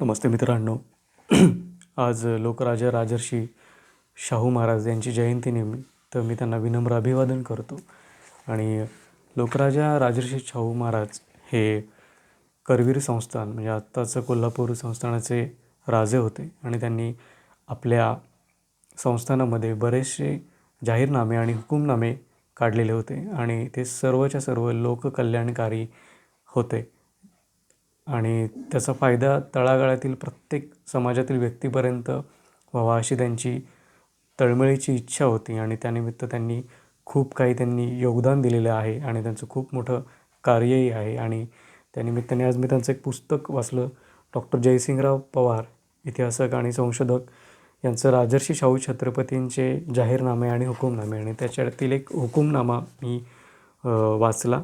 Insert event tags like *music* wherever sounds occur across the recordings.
नमस्ते मित्रांनो. *clears throat* आज लोकराजा राजर्षी शाहू महाराज यांची जयंतीनिमित्त मी त्यांना विनम्र अभिवादन करतो. आणि लोकराजा राजर्षी शाहू महाराज हे करवीर संस्थान म्हणजे आत्ताचं कोल्हापूर संस्थानाचे राजे होते. आणि त्यांनी आपल्या संस्थानामध्ये बरेचसे जाहीरनामे आणि हुकूमनामे काढलेले होते. आणि ते सर्वच्या सर्व लोककल्याणकारी होते. आणि त्याचा फायदा तळागाळातील प्रत्येक समाजातील व्यक्तीपर्यंत व्हावा अशी त्यांची तळमळीची इच्छा होती आणि त्यानिमित्त त्यांनी खूप काही त्यांनी योगदान दिलेलं आहे आणि त्यांचं खूप मोठं कार्यही आहे. आणि त्यानिमित्ताने आज मी त्यांचं एक पुस्तक वाचलं डॉक्टर जयसिंगराव पवार इतिहासक आणि संशोधक. यांचं राजर्षी शाहू छत्रपतींचे जाहीरनामे आणि हुकूमनामे. आणि त्याच्यातील एक हुकूमनामा मी वाचला.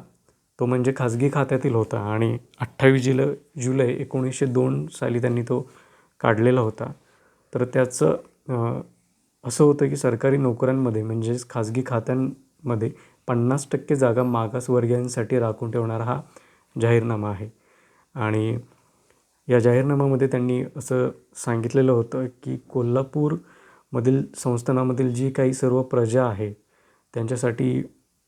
तो म्हणजे खाजगी खात्यातील होता आणि अठ्ठावीस जिल जुलै एकोणीसशे दोन साली त्यांनी तो काढलेला होता. तर त्याचं असं होतं की सरकारी नोकऱ्यांमध्ये म्हणजेच खाजगी खात्यांमध्ये पन्नास टक्के जागा मागासवर्गीयांसाठी राखून ठेवणारा हा जाहीरनामा आहे. आणि या जाहीरनाम्यामध्ये त्यांनी असं सांगितलेलं होतं की कोल्हापूरमधील संस्थानामधील जी काही सर्व प्रजा आहे त्यांच्यासाठी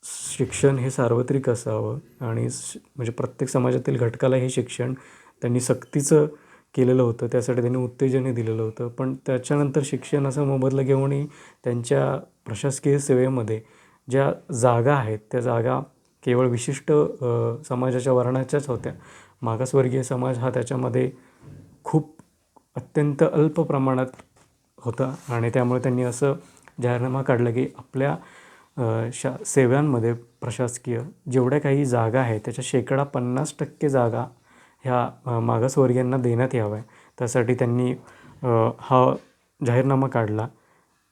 शिक्षण हे सार्वत्रिक असावं आणि म्हणजे प्रत्येक समाजातील घटकाला हे शिक्षण त्यांनी सक्तीचं केलेलं होतं त्यासाठी त्यांनी उत्तेजनही दिलेलं होतं. पण त्याच्यानंतर शिक्षणाचा मोबदला घेऊनही त्यांच्या प्रशासकीय सेवेमध्ये ज्या जागा आहेत त्या जागा केवळ विशिष्ट समाजाच्या वर्णाच्याच होत्या. मागासवर्गीय समाज हा त्याच्यामध्ये खूप अत्यंत अल्प प्रमाणात होता आणि त्यामुळे त्यांनी असं जाहीरनामा काढला की आपल्या शा सेवांमध्ये प्रशासकीय जेवढ्या काही जागा आहेत त्याच्या शेकडा पन्नास टक्के जागा ह्या मागासवर्गीयांना देण्यात याव्या त्यासाठी त्यांनी हा जाहीरनामा काढला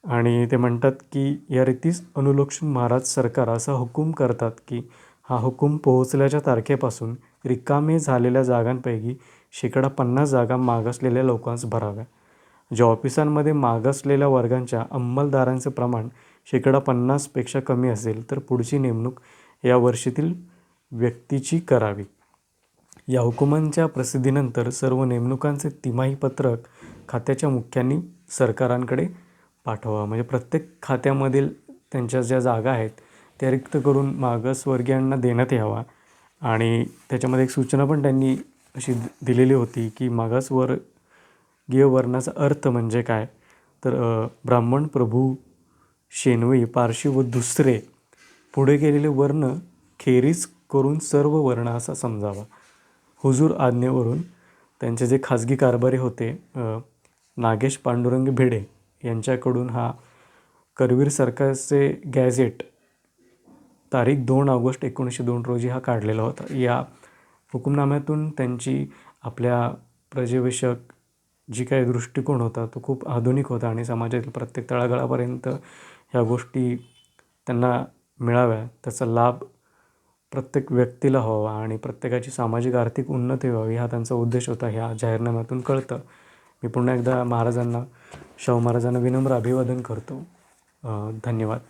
आणि ते म्हणतात की या रीतीच अनुलोक्षण महाराज सरकार असा हुकूम करतात की हा हुकूम पोहोचल्याच्या तारखेपासून रिकामे झालेल्या जागांपैकी शेकडा पन्नास जागा मागासलेल्या लोकांस भराव्या ज्या ऑफिसांमध्ये मागासलेल्या वर्गांच्या अंमलदारांचे प्रमाण शेकडा पन्नासपेक्षा कमी असेल तर पुढची नेमणूक या वर्षीतील व्यक्तीची करावी. या हुकुमांच्या प्रसिद्धीनंतर सर्व नेमणुकांचे तिमाही पत्रक खात्याच्या मुख्यांनी सरकारांकडे पाठवा म्हणजे प्रत्येक खात्यामधील त्यांच्या ज्या जागा आहेत त्या रिक्त करून मागासवर्गीयांना देण्यात यावा. आणि त्याच्यामध्ये एक सूचना पण त्यांनी अशी दिलेली होती की मागासवर्गीय वर्णाचा अर्थ म्हणजे काय? तर ब्राह्मण प्रभू शेनवे पारशी व दुसरे. पुढे गेलेले वर्ण खेरीज करून सर्व वर्ण असा समजावा. हुजूर आज्ञेवरून त्यांचे जे खाजगी कारभारी होते नागेश पांडुरंग भिडे यांच्याकडून हा करवीर सरकारचे गॅझेट तारीख दोन ऑगस्ट एकोणीसशे दोन रोजी हा काढलेला होता. या हुकुमनाम्यातून त्यांची आपल्या प्रजेविषयक जी काही दृष्टिकोन होता तो खूप आधुनिक होता आणि समाजातील प्रत्येक तळागाळापर्यंत ह्या गोष्टी त्यांना मिळाव्या. त्याचा लाभ प्रत्येक व्यक्तीला व्हावा आणि प्रत्येकाची सामाजिक आर्थिक उन्नती व्हावी हा त्यांचा उद्देश होता ह्या जाहीरनाम्यातून कळतं. मी पुन्हा एकदा महाराजांना शाहू महाराजांना विनम्र अभिवादन करतो. धन्यवाद.